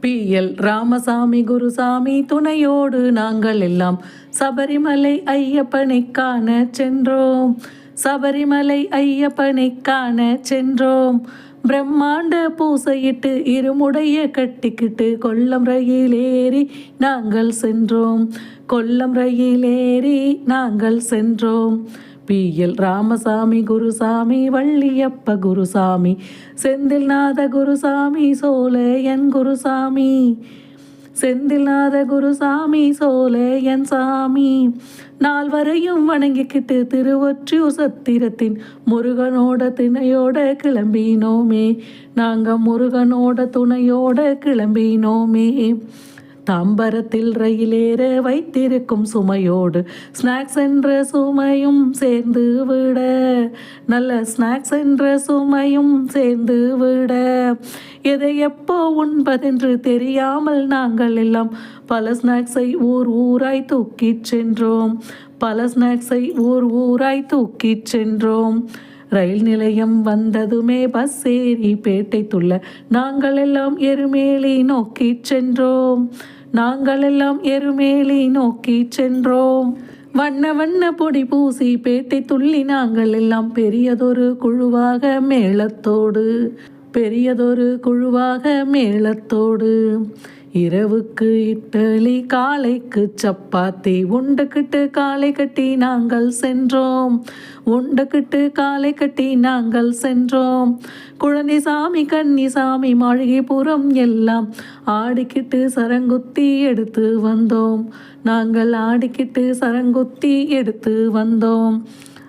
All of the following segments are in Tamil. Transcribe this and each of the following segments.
பி எல் ராமசாமி குருசாமி துணையோடு நாங்கள் எல்லாம் சபரிமலை ஐயப்பனை காண சென்றோம். சபரிமலை ஐயப்பனை காண சென்றோம். பிரம்மாண்ட பூசையிட்டு இருமுடைய கட்டிக்கிட்டு கொல்லம் ரயில் ஏறி நாங்கள் சென்றோம். கொல்லம் ரயில் ஏறி நாங்கள் சென்றோம். பிஎல் ராமசாமி குருசாமி வள்ளியப்ப குருசாமி செந்தில்நாத குருசாமி சோலையன் குருசாமி. செந்தில்நாத குருசாமி என் சாமி. நால்வரையும் வணங்கிக்கிட்டு திருவொற்றியூர் சத்திரத்தின் முருகனோட துணையோட கிளம்பினோமே. நாங்கள் முருகனோட துணையோட கிளம்பினோமே. தாம்பரத்தில் ரயிலேற வைத்திருக்கும் சுமையோடு ஸ்நாக்ஸ் என்ற சுமையும் சேர்ந்து விட. நல்ல ஸ்நாக்ஸ் என்ற சுமையும் சேர்ந்து விட. எதை எப்போ உண்பதென்று தெரியாமல் நாங்கள் எல்லாம் பல ஸ்நாக்ஸை ஊர் ஊராய் தூக்கிச் சென்றோம். பல ஸ்நாக்ஸை ஊர் ஊராய் தூக்கிச் சென்றோம். ரயில் நிலையம் வந்ததுமே பஸ் ஏறி பேட்டை துள்ள நாங்கள் எல்லாம் எருமேலி நோக்கி சென்றோம். நாங்கள் எல்லாம் எருமேலி நோக்கி சென்றோம். வண்ண வண்ண பொடி பூசி பேட்டை துள்ளி நாங்கள் எல்லாம் பெரியதொரு குழுவாக மேளத்தோடு பெரியதொரு குழுவாக மேளத்தோடு. இரவுக்கு இட்டலி காலைக்கு சப்பாத்தி. உண்டுக்கிட்டு காலை கட்டி நாங்கள் சென்றோம். உண்டுக்கிட்டு காலை கட்டி நாங்கள் சென்றோம். குழந்தை சாமி கன்னி சாமி மாளிகைப்புறம் எல்லாம் ஆடிக்கிட்டு சரங்குத்தி எடுத்து வந்தோம். நாங்கள் ஆடிக்கிட்டு சரங்குத்தி எடுத்து வந்தோம்.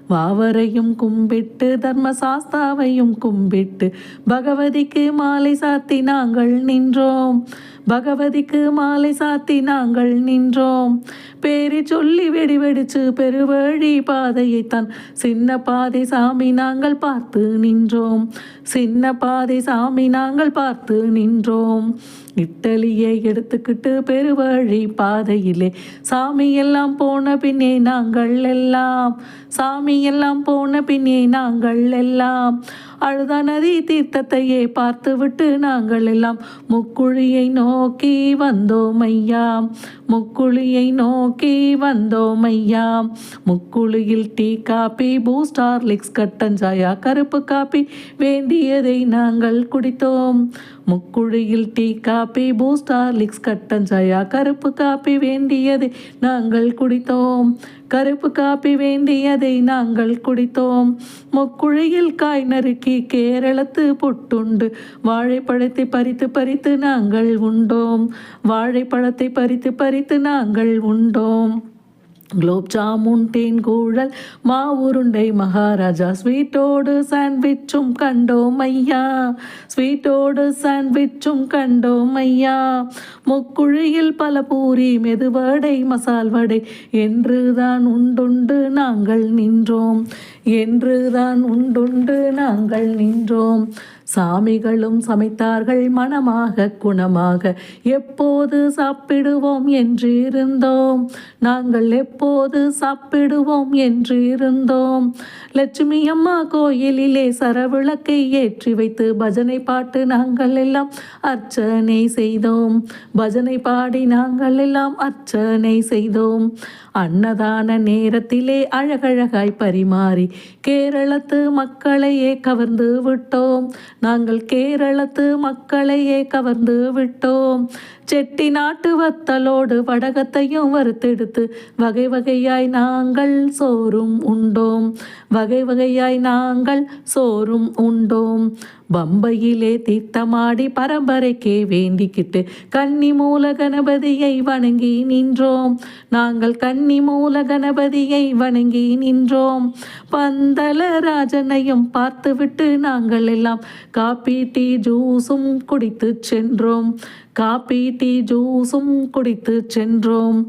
வாவரையும் கும்பிட்டு தர்மசாஸ்தாவையும் கும்பிட்டு பகவதிக்கு மாலை சாத்தி நாங்கள் நின்றோம். பகவதிக்கு மாலை சாத்தி நாங்கள் நின்றோம். பேரி சொல்லி வெடி வெடிச்சு பெருவழி பாதையைத்தான். சின்ன பாதை சாமி நாங்கள் பார்த்து நின்றோம். சின்ன பாதை சாமி நாங்கள் பார்த்து நின்றோம். இட்டலியை எடுத்துக்கிட்டு பெருவழி பாதையிலே சாமி எல்லாம் போன பின்னே நாங்கள் எல்லாம். சாமி எல்லாம் போன பின்னே நாங்கள் எல்லாம். அழுதா நதி தீர்த்தத்தையே பார்த்துவிட்டு நாங்கள் எல்லாம். முக்குழியை நோக்கி வந்தோம் ஐயா. முக்குழியை நோக்கி வந்தோம் ஐயா. முக்குழியில் டீ காப்பி பூஸ்ட் ஹார்லிக்ஸ் கட்டஞ்சாயா கருப்பு காப்பி வேண்டி தீயதை நாங்கள் குடித்தோம். முக்குழியில் டீ காப்பி பூஸ்ட் ஹார்லிக்ஸ் கட்டஞ்சாயா கருப்பு காப்பி வேண்டியதை நாங்கள் குடித்தோம். கருப்பு காப்பி வேண்டியதை நாங்கள் குடித்தோம். முக்குழியில் காய் நறுக்கி கேரளத்து புட்டுண்டு. வாழைப்பழத்தை பறித்து பறித்து நாங்கள் உண்டோம். வாழைப்பழத்தை பறித்து பறித்து நாங்கள் உண்டோம். குலோப் ஜாமுன் தேன் கூழல் மா உருண்டை மகாராஜா ஸ்வீட்டோடு சாண்ட்விச்சும் கண்டோம் ஐயா ஸ்வீட்டோடு சாண்ட்விச்சும் கண்டோம் ஐயா முக்குழியில் பல பூரி மெதுவடை மசால் வடை என்று தான் உண்டுண்டு நாங்கள் நின்றோம் என்று தான் உண்டுண்டு நாங்கள் நின்றோம். சாமிகளும் சமைத்தார்கள் மனமாக குணமாக. எப்போது சாப்பிடுவோம் என்று இருந்தோம் நாங்கள் எப்போது சாப்பிடுவோம் என்று இருந்தோம் லட்சுமி அம்மா கோயிலிலே சரவிளக்கை ஏற்றி வைத்து பஜனை பாட்டு நாங்கள் எல்லாம் அர்ச்சனை செய்தோம். பஜனை பாடி நாங்கள் எல்லாம் அர்ச்சனை செய்தோம். அன்னதான நேரத்திலே அழகழகாய் பரிமாறி கேரளத்து மக்களையே கவர்ந்து விட்டோம். நாங்கள் கேரளத்து மக்களையே கவர்ந்து விட்டோம். செட்டி நாட்டு வத்தலோடு வடகத்தையும் வறுத்தெடுத்து வகை வகையாய் நாங்கள் சோறும் உண்டோம். வகை வகையாய் நாங்கள் சோறும் உண்டோம். பம்பையிலே தீர்த்தமாடி பரம்பரைக்கே வேண்டிக்கிட்டு கன்னி மூல கணபதியை வணங்கி நின்றோம். நாங்கள் கன்னி மூல கணபதியை வணங்கி நின்றோம். பந்தல ராஜனையும் பார்த்துவிட்டு நாங்கள் எல்லாம் காப்பி டீ ஜூஸும் குடித்து சென்றோம். காப்பி டீ ஜூஸும் குடித்து சென்றோம்.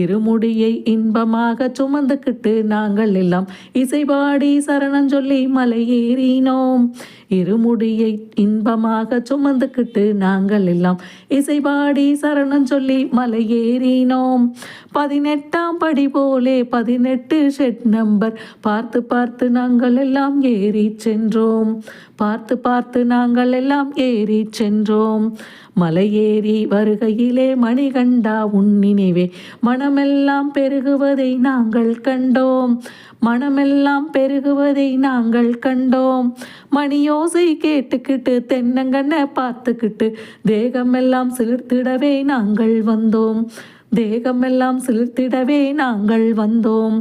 இருமுடியை இன்பமாக சுமந்துக்கிட்டு நாங்கள் எல்லாம் இசைபாடி சரணம் சொல்லி மலை ஏறினோம் இருமுடியை இன்பமாக சுமந்துக்கிட்டு நாங்கள் எல்லாம் இசைபாடி சரணம் சொல்லி மலை ஏறினோம் பதினெட்டாம் படி போலே பதினெட்டு ஷெட் நம்பர் பார்த்து பார்த்து நாங்கள் எல்லாம் ஏறி சென்றோம். பார்த்து பார்த்து நாங்கள் எல்லாம் ஏறி சென்றோம். மலையேறி வருகையிலே மணிகண்டா உன் நினைவே. மனமெல்லாம் பெருகுவதை நாங்கள் கண்டோம். மனமெல்லாம் பெருகுவதை நாங்கள் கண்டோம். மணியோசை கேட்டுக்கிட்டு தென்னங்கண்ணை பார்த்துக்கிட்டு தேகமெல்லாம் சிலிர்த்திடவே நாங்கள் வந்தோம். தேகமெல்லாம் சிலிர்த்திடவே நாங்கள் வந்தோம்.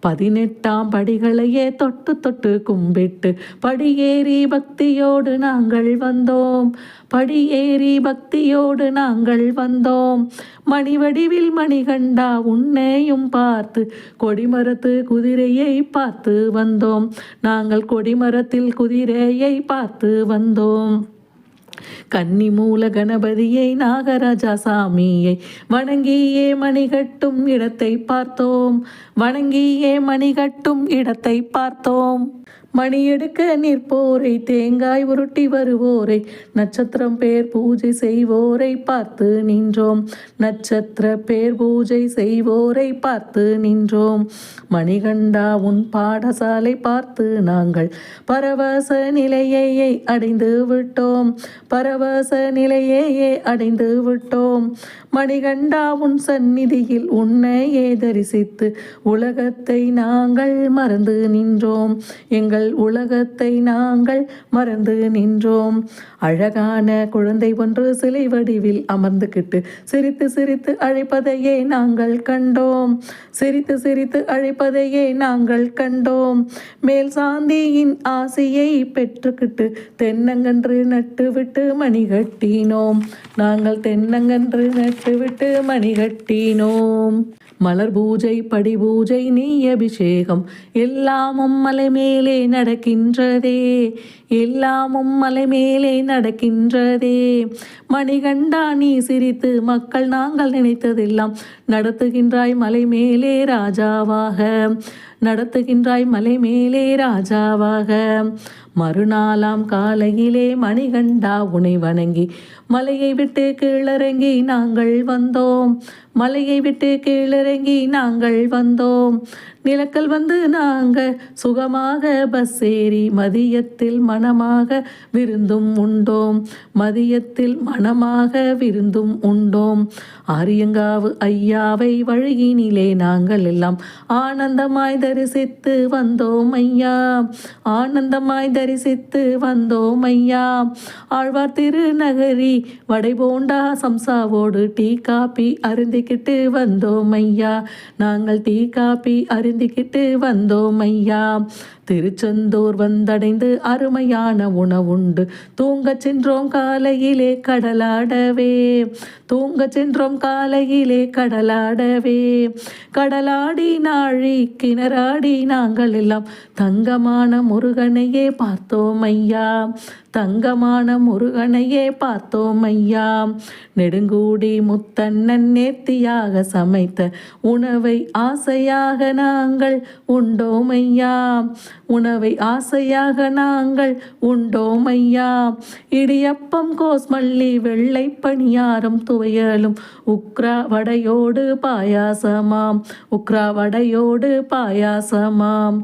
பதினெட்டாம் படிகளையே தொட்டு தொட்டு கும்பிட்டு படியேறி பக்தியோடு நாங்கள் வந்தோம். படியேறி பக்தியோடு நாங்கள் வந்தோம். மணிவடிவில் மணிகண்டா உன்னையும் பார்த்து கொடிமரத்து குதிரையை பார்த்து வந்தோம். நாங்கள் கொடிமரத்தில் குதிரையை பார்த்து வந்தோம். கன்னி மூல கணபதியை நாகராஜா சாமியை வணங்கியே மணிகட்டும் இடத்தை பார்த்தோம். வணங்கியே மணிகட்டும் இடத்தை பார்த்தோம். மணி எடுக்க நிற்போரை தேங்காய் உருட்டி வருவோரை நட்சத்திரம் பேர் பூஜை செய்வோரை பார்த்து நின்றோம். நட்சத்திர பேர் பூஜை செய்வோரை பார்த்து நின்றோம். மணிகண்டா உன் பாடசாலை பார்த்து நாங்கள் பரவச நிலையையே அடைந்து விட்டோம். பரவச நிலையையே அடைந்து விட்டோம். மணிகண்டா உன் சந்நிதியில் உன்னையே தரிசித்து உலகத்தை நாங்கள் மறந்து நின்றோம். எங்கள் நாங்கள் உலகத்தை நாங்கள் மறந்து நின்றோம். அழகான குழந்தை ஒன்று சிலை வடிவில் அமர்ந்துகிட்டு சிரித்து சிரித்து அழைப்பதையே நாங்கள் கண்டோம். சிரித்து சிரித்து அழைப்பதையே நாங்கள் கண்டோம். மேல் சாந்தியின் ஆசையை பெற்றுக்கிட்டு தென்னங்கன்று நட்டுவிட்டு மணி கட்டினோம் நாங்கள் தென்னங்கன்று நட்டுவிட்டு மணி கட்டினோம் மலர் பூஜை படி பூஜை நீ அபிஷேகம் எல்லாமும் மலை மேலே நடக்கின்றதே. எல்லாமும் மலை மேலே நடக்கின்றதே. மணிகண்டா நீ சிரித்து மக்கள் நாங்கள் நினைத்ததெல்லாம் நடத்துகின்றாய் மலை மேலே ராஜாவாக. நடத்துகின்றாய் மலை மேலே ராஜாவாக. மறுநாளாம் காலையிலே மணிகண்டா உனை வணங்கி மலையை விட்டு கீழிறங்கி நாங்கள் வந்தோம். மலையை விட்டு கீழிறங்கி நாங்கள் வந்தோம். நிலக்கல் வந்து நாங்கள் சுகமாக பஸ் ஏறி மதியத்தில் மனமாக விருந்தும் உண்டோம். மதியத்தில் மனமாக விருந்தும் உண்டோம். ஆரியங்காவு ஐயாவை வழியினிலே நாங்கள் எல்லாம் ஆனந்தமாய் தரிசித்து வந்தோம் ஐயா. ஆனந்தமாய் தரிசித்து வந்தோம் ஐயா ஆழ்வார் திருநகரி வடைபோண்டா சம்சாவோடு டீ காப்பி அருந்திக்கிட்டு வந்தோம் ஐயா நாங்கள் டீ காப்பி அருந்திக்கிட்டு வந்தோம் ஐயா திருச்செந்தூர் வந்தடைந்து அருமையான உணவுண்டு. தூங்கச் சென்றோம் காலையிலே கடலாடவே. தூங்கச் சென்றோம் காலையிலே கடலாடவே. கடலாடி நாழி கிணறாடி நாங்கள் எல்லாம் தங்கமான முருகனையே பார்த்தோம் ஐயா. தங்கமான முருகனையே பார்த்தோம் ஐயா நெடுங்கூடி முத்தண்ணன் நேர்த்தியாக சமைத்த உணவை ஆசையாக நாங்கள் உண்டோம் ஐயா உணவை ஆசையாக நாங்கள் உண்டோம் ஐயா இடியப்பம் கோஸ்மல்லி வெள்ளை பணியாரம் துவையலும் உக்ரா வடையோடு பாயாசமாம். உக்ரா வடையோடு பாயாசமாம்.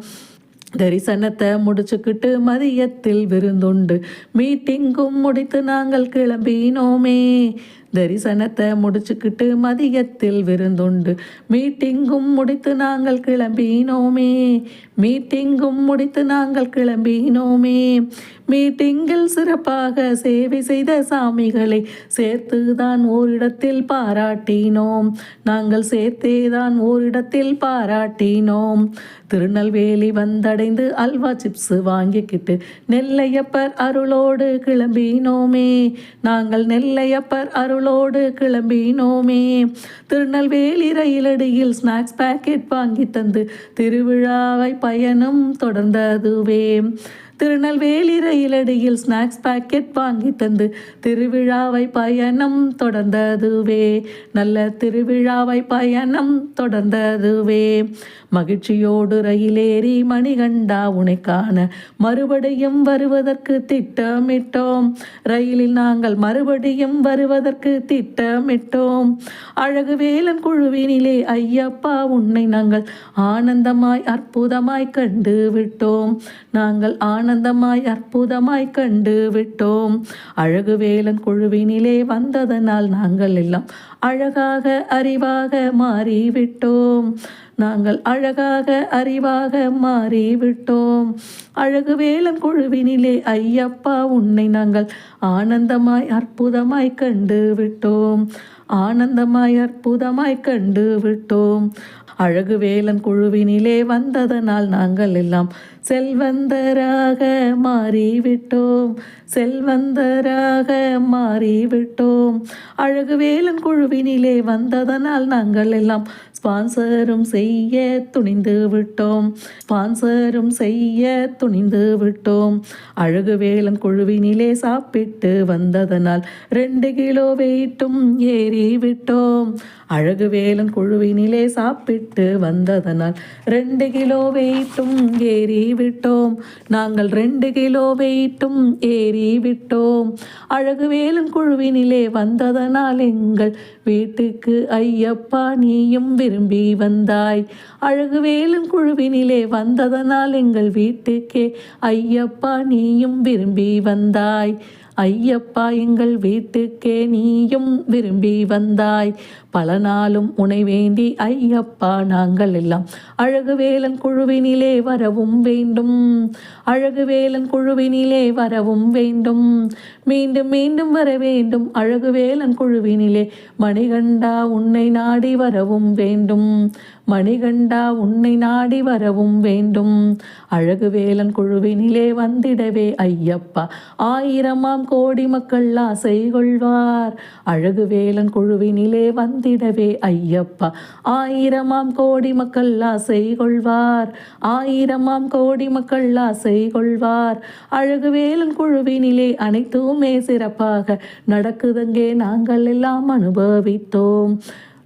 தரிசனத்தை முடிச்சுக்கிட்டு மதியத்தில் விருந்துண்டு. மீட்டிங்கும் முடித்து நாங்கள் கிளம்பினோமே. தரிசனத்தை முடிச்சுக்கிட்டு மதியத்தில் விருந்துண்டு. மீட்டிங்கும் முடித்து நாங்கள் கிளம்பினோமே. மீட்டிங்கும் முடித்து நாங்கள் கிளம்பினோமே. மீட்டிங்கில் சிறப்பாக சேவை செய்த சாமிகளை சேர்த்துதான் ஓரிடத்தில் பாராட்டினோம். நாங்கள் சேர்த்தேதான் ஓரிடத்தில் பாராட்டினோம். திருநெல்வேலி வந்தடைந்து அல்வா சிப்ஸ் வாங்கிக்கிட்டு நெல்லையப்பர் அருளோடு கிளம்பினோமே. நாங்கள் நெல்லையப்பர் அருள் அருளோடு கிளம்பினோமே. திருநெல்வேலி ரயிலடியில் ஸ்நாக்ஸ் பாக்கெட் வாங்கி தந்து திருவிழாவை பயணம் தொடர்ந்ததுவே. திருநெல்வேலி ரயிலடியில் ஸ்நாக்ஸ் பாக்கெட் வாங்கி தந்து திருவிழாவை பயணம் தொடர்ந்ததுவே. நல்ல திருவிழாவை பயணம் தொடர்ந்ததுவே. மகிழ்ச்சியோடு ரயிலேறி மணிகண்டா உனை காண மறுபடியும் வருவதற்கு திட்டமிட்டோம். ரயிலில் நாங்கள் மறுபடியும் வருவதற்கு திட்டமிட்டோம். அழகு வேலன் குழுவினிலே ஐயப்பா உன்னை நாங்கள் ஆனந்தமாய் அற்புதமாய் கண்டு விட்டோம். நாங்கள் ஆன ஆனந்தமாய் அற்புதமாய் கண்டு விட்டோம். அழகு வேலன் குழுவினிலே வந்ததனால் நாங்கள் எல்லாம் அழகாக அறிவாக மாறிவிட்டோம். நாங்கள் அழகாக அறிவாக மாறிவிட்டோம். அழகு வேலன் குழுவினிலே ஐயப்பா உன்னை நாங்கள் ஆனந்தமாய் அற்புதமாய் கண்டு விட்டோம். ஆனந்தமாய் அற்புதமாய் கண்டு விட்டோம். அழகு வேலன் குழுவினிலே வந்ததனால் நாங்கள் எல்லாம் செல்வந்தராக மாறிவிட்டோம். செல்வந்தராக மாறிவிட்டோம். அழகு வேலன் குழுவினிலே வந்ததனால் நாங்கள் எல்லாம் ஸ்பான்சரும் செய்ய துணிந்து விட்டோம். ஸ்பான்சரும் செய்ய துணிந்து விட்டோம். அழகு வேலன் குழுவினிலே சாப்பிட்டு வந்ததனால் ரெண்டு கிலோ வெயிட்டும் ஏறி விட்டோம். அழகு வேலன் குழுவினிலே சாப்பிட்டு வந்ததனால் ரெண்டு கிலோ வெயிட்டும் ஏறி ஏறிவிட்டோம் நாங்கள் ரெண்டு கிலோ வெயிட்டும் ஏறிவிட்டோம் அழகு வேலும் குழுவினிலே வந்ததனால் எங்கள் வீட்டுக்கு ஐயப்பா நீயும் விரும்பி வந்தாய். அழகு வேலும் குழுவினிலே வந்ததனால் எங்கள் வீட்டுக்கே ஐயப்பா நீயும் விரும்பி வந்தாய். ஐயப்பா எங்கள் வீட்டுக்கே நீயும் விரும்பி வந்தாய். பல நாளும் உனை வேண்டி ஐயப்பா நாங்கள் எல்லாம் அழகுவேலன் குழுவினிலே வரவும் வேண்டும். அழகுவேலன் குழுவினிலே வரவும் வேண்டும். மீண்டும் மீண்டும் வர வேண்டும். அழகுவேலன் குழுவினிலே மணிகண்டா உன்னை நாடி வரவும் வேண்டும். மணிகண்டா உன்னை நாடி வரவும் வேண்டும். அழகுவேலன் குழுவினிலே வந்திடவே ஐயப்பா. ஆயிரமாம் கோடி மக்கள் ஆசை கொள்வார். அழகுவேலன் குழுவினிலே வந்து வந்திடவே ஐயப்பா. ஆயிரமாம் கோடி மக்கள் ஆசை கொள்வார். ஆயிரமாம் கோடி மக்கள் ஆசை கொள்வார். அழகு வேலன் குழுவினிலே அனைத்துமே சிறப்பாக நடக்குதங்கே நாங்கள் எல்லாம் அனுபவித்தோம்.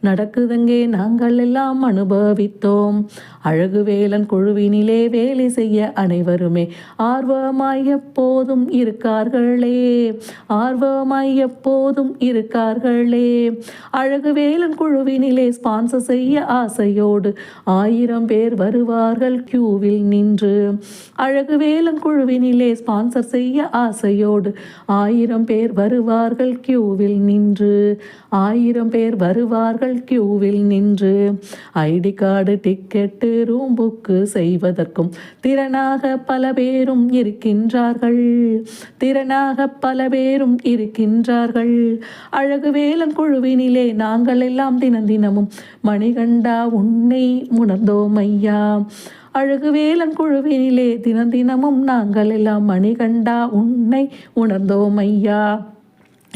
நடக்குதங்கே நாங்கள் எல்லாம் அனுபவித்தோம். அழகு வேலன் குழுவினிலே வேலை செய்ய அனைவருமே ஆர்வமாய் எப்போதும் இருக்கார்களே. ஆர்வமாய் எப்போதும் இருக்கார்களே. அழகு வேலன் குழுவினிலே ஸ்பான்சர் செய்ய ஆசையோடு ஆயிரம் பேர் வருவார்கள் கியூவில் நின்று. அழகு வேலன் குழுவினிலே ஸ்பான்சர் செய்ய ஆசையோடு ஆயிரம் பேர் வருவார்கள் கியூவில் நின்று. ஆயிரம் பேர் வருவார்கள் கியூவில் நின்று ID card ticket room book செய்வதற்கும் திறனாக பல பேரும் இருக்கின்றார்கள். திறனாக பல பேரும் இருக்கின்றார்கள். அழகு வேலன் குழுவினிலே நாங்கள் எல்லாம் தினம் தினமும் மணிகண்டா உன்னை உணர்ந்தோம் ஐயா. அழகு வேலன் குழுவினிலே தினம் தினமும் நாங்கள் எல்லாம் மணிகண்டா உன்னை உணர்ந்தோம் ஐயா.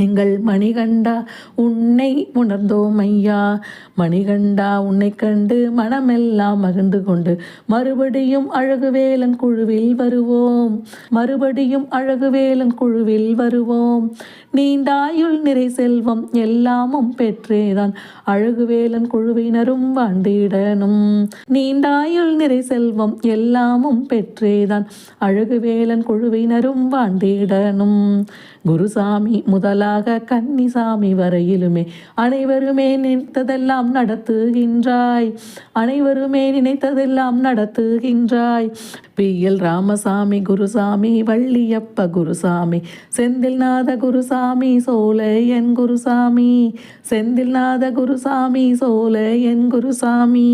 எங்கள் மணிகண்டா உன்னை உணர்ந்தோம் ஐயா. மணிகண்டா உன்னை கண்டு மனமெல்லாம் மகிழ்ந்து கொண்டு மறுபடியும் அழகுவேலன் குழுவில் வருவோம். மறுபடியும் அழகுவேலன் குழுவில் வருவோம். நீண்டாயுள் நிறை செல்வம் எல்லாமும் பெற்றேதான். அழகுவேலன் குழுவினரும் வாழ்ந்திடனும். நீண்டாயுள் நிறை செல்வம் எல்லாமும் பெற்றேதான். அழகுவேலன் குழுவினரும் வாழ்ந்திடனும். குருசாமி முதலாக கன்னிசாமி வரையிலுமே அனைவருமே நினைத்ததெல்லாம் நடத்துகின்றாய். அனைவருமே நினைத்ததெல்லாம் நடத்துகின்றாய். பி எல் ராமசாமி குருசாமி வள்ளியப்ப குருசாமி செந்தில்நாத குருசாமி சோலையன் குருசாமி செந்தில்நாத குருசாமி சோலையன் குருசாமி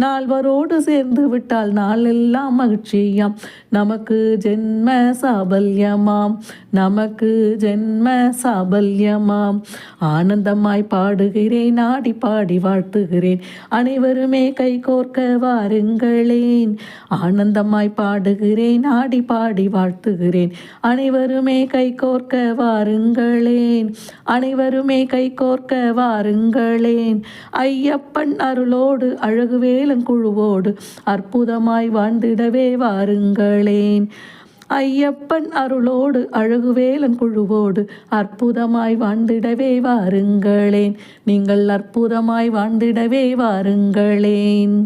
நால்வரோடு சேர்ந்து விட்டால் நாளெல்லாம் மகிழ்ச்சியாம். நமக்கு ஜென்ம சாபல்யமாம். நமக்கு ஜென்ம சாபல்யமாம். ஆனந்தமாய் பாடுகிறேன் ஆடி பாடி வாழ்த்துகிறேன். அனைவருமே கை கோர்க்க வாருங்களேன். ஆனந்தமாய் பாடுகிறேன் ஆடி பாடி வாழ்த்துகிறேன். அனைவருமே கை கோர்க்க வாருங்களேன். அனைவருமே கை கோர்க்க வாருங்களேன். ஐயப்பன் அருளோடு அழகுவேல் குழுவோடு அற்புதமாய் வாழ்ந்திடவே வாருங்களேன். ஐயப்பன் அருளோடு அழகுவேலன் குழுவோடு அற்புதமாய் வாழ்ந்திடவே வாருங்களேன். நீங்கள் அற்புதமாய் வாழ்ந்திடவே வாருங்களேன்.